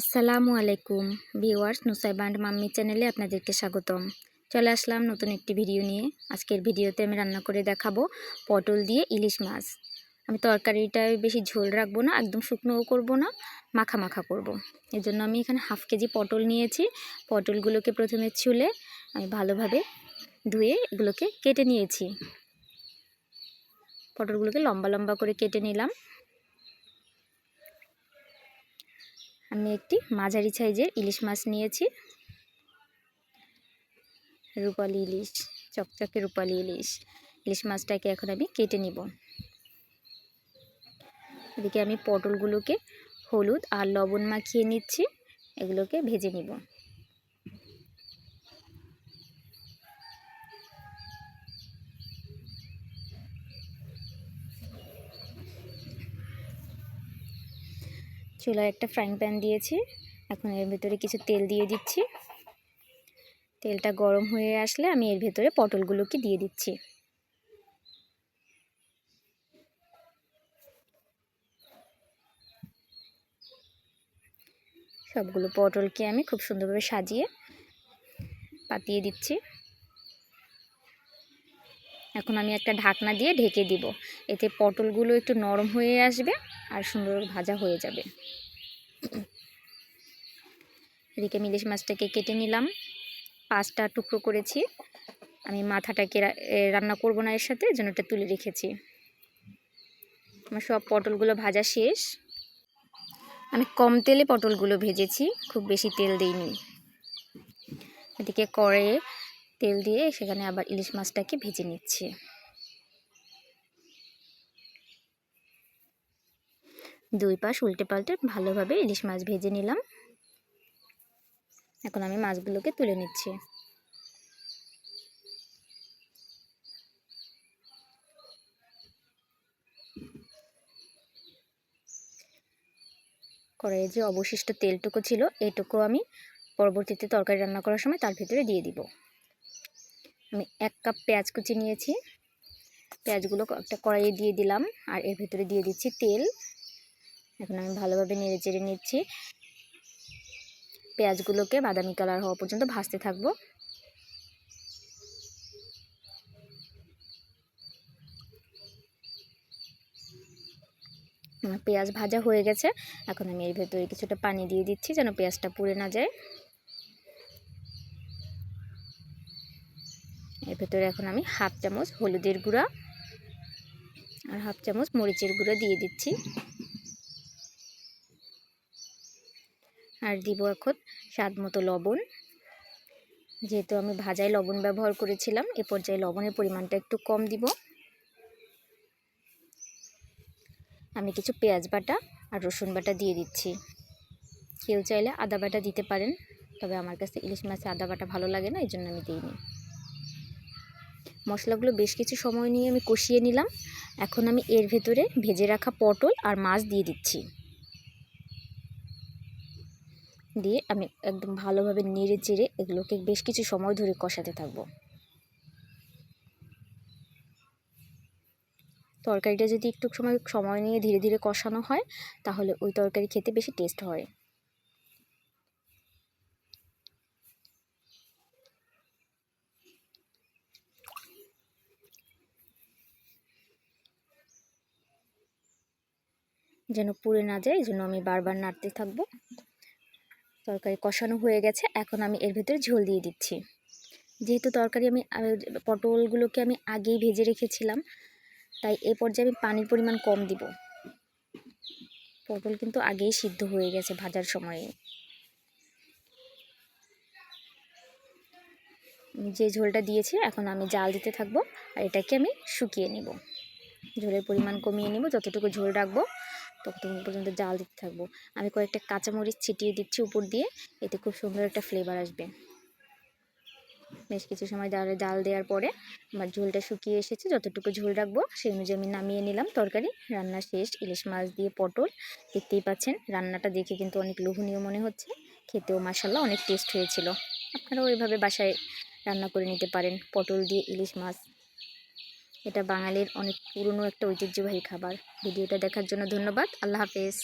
আসসালামু আলাইকুম viewers নুসাইবান্ড mummy চ্যানেলে আপনাদেরকে স্বাগতম। চলে আসলাম নতুন একটি ভিডিও নিয়ে। আজকের ভিডিওতে আমি রান্না করে দেখাবো পটল দিয়ে ইলিশ মাছ। আমি তরকারিটায় বেশি ঝোল রাখব না, একদম শুকনোও করব না মাখা মাখা করব। এর জন্য আমি এখানে হাফ কেজি পটল নিয়েছি। পটলগুলোকে প্রথমে ছুলে আমি ভালোভাবে ধুয়ে এগুলোকে কেটে নিয়েছি। পটলগুলোকে লম্বা লম্বা করে কেটে নিলাম। আমি একটি মাঝারি সাইজের ইলিশ মাছ নিয়েছি। রূপালি ইলিশ, চকচকে রূপালি ইলিশ। ইলিশ মাছটাকে এখন আমি কেটে নিব। এদিকে আমি পটলগুলোকে হলুদ আর লবণ মাখিয়ে নিচ্ছি। এগুলোকে ভেজে নিব। চুলায় একটা ফ্রাইং প্যান দিয়েছি। এখন এর ভেতরে কিছু তেল দিয়ে দিচ্ছি। তেলটা গরম হয়ে আসলে আমি এর ভেতরে পটলগুলোকে দিয়ে দিচ্ছি। সবগুলো পটলকে আমি খুব সুন্দরভাবে সাজিয়ে পাতিয়ে দিচ্ছি। এখন আমি একটা ঢাকনা দিয়ে ঢেকে দিব। এতে পটলগুলো একটু নরম হয়ে আসবে আর সুন্দর ভাজা হয়ে যাবে। এদিকে মিলিশ মাছটাকে কেটে নিলাম। পাঁচটা টুকরো করেছি। আমি মাথাটাকে রান্না করব না এর সাথে যেন ওটা তুলে রেখেছি। আমার সব পটলগুলো ভাজা শেষ। আমি কম তেলে পটলগুলো ভেজেছি, খুব বেশি তেল দিইনি। এদিকে কড়াইয়ে তেল দিয়ে সেখানে আবার ইলিশ মাছটাকে ভেজে নিচ্ছি। দুই পাশ উল্টে পাল্টে ভালোভাবে ইলিশ মাছ ভেজে নিলাম। এখন আমি মাছগুলোকে তুলে নিচ্ছি। কড়াইয়ে যে অবশিষ্ট তেলটুকু ছিল, এটুকু আমি পরবর্তীতে তরকারি রান্না করার সময় তার ভিতরে দিয়ে দিব। আমি এক কাপ পেঁয়াজ কুচি নিয়েছি। পেঁয়াজগুলো একটা কড়াইয়ে দিয়ে দিলাম আর এর ভিতরে দিয়ে দিচ্ছি তেল। এখন আমি ভালোভাবে নেড়ে চেড়ে নিচ্ছি। পেঁয়াজগুলোকে বাদামি কালার হওয়া পর্যন্ত ভাজতে থাকব। পেঁয়াজ ভাজা হয়ে গেছে। এখন আমি এর ভেতরে কিছুটা পানি দিয়ে দিচ্ছি যেন পেঁয়াজটা পুড়ে না যায়। এর ভেতরে এখন আমি হাফ চামচ হলুদের গুঁড়া আর হাফ চামচ মরিচের গুঁড়া দিয়ে দিচ্ছি। আর দিব এখন স্বাদ মতো লবণ। যেহেতু আমি ভাজায় লবণ ব্যবহার করেছিলাম, এ পর্যায়ে লবণের পরিমাণটা একটু কম দিব। আমি কিছু পেঁয়াজ বাটা আর রসুন বাটা দিয়ে দিচ্ছি। কেউ চাইলে আদা বাটা দিতে পারেন, তবে আমার কাছে ইলিশ মাছে আদা বাটা ভালো লাগে না এই জন্য আমি দিইনি। মশলাগুলো বেশ কিছু সময় নিয়ে আমি কষিয়ে নিলাম। এখন আমি এর ভেতরে ভেজে রাখা পটল আর মাছ দিয়ে দিচ্ছি। দিয়ে আমি একদম ভালোভাবে নেড়ে চেড়ে এগুলোকে বেশ কিছু সময় ধরে কষাতে থাকব। তরকারিটা যদি একটু সময় সময় নিয়ে ধীরে ধীরে কষানো হয়, তাহলে ওই তরকারি খেতে বেশি টেস্ট হয়। যেন পুড়ে না যায় এই জন্য আমি বারবার নাড়তে থাকব। তরকারি কষানো হয়ে গেছে, এখন আমি এর ভেতরে ঝোল দিয়ে দিচ্ছি। যেহেতু তরকারি আমি পটলগুলোকে আমি আগেই ভেজে রেখেছিলাম, তাই এ পর্যায়ে আমি পানির পরিমাণ কম দিব। পটল কিন্তু আগেই সিদ্ধ হয়ে গেছে ভাজার সময়ে। যে ঝোলটা দিয়েছি, এখন আমি জাল দিতে থাকব, আর এটাকে আমি শুকিয়ে নিব। ঝোলের পরিমাণ কমিয়ে নিব, যতটুকু ঝোল রাখব ততক্ষণ পর্যন্ত জাল দিতে থাকব। আমি কয়েকটা কাঁচামরিচ ছিটিয়ে দিচ্ছি উপর দিয়ে, এতে খুব সুন্দর একটা ফ্লেভার আসবে। বেশ কিছু সময় জালে জাল দেওয়ার পরে আমার ঝোলটা শুকিয়ে এসেছে, যতটুকু ঝোল রাখব সেই অনুযায়ী আমি নামিয়ে নিলাম তরকারি। রান্না শেষ, ইলিশ মাছ দিয়ে পটল, দেখতেই পাচ্ছেন রান্নাটা দেখে কিন্তু অনেক লোভনীয় মনে হচ্ছে। খেতেও মাসাল্লাহ অনেক টেস্ট হয়েছিল। আপনারাও এভাবে বাসায় রান্না করে নিতে পারেন, পটল দিয়ে ইলিশ মাছ। এটা বাঙালির অনেক পুরনো একটা ঐতিহ্যবাহী খাবার। ভিডিওটা দেখার জন্য ধন্যবাদ। আল্লাহ হাফেজ।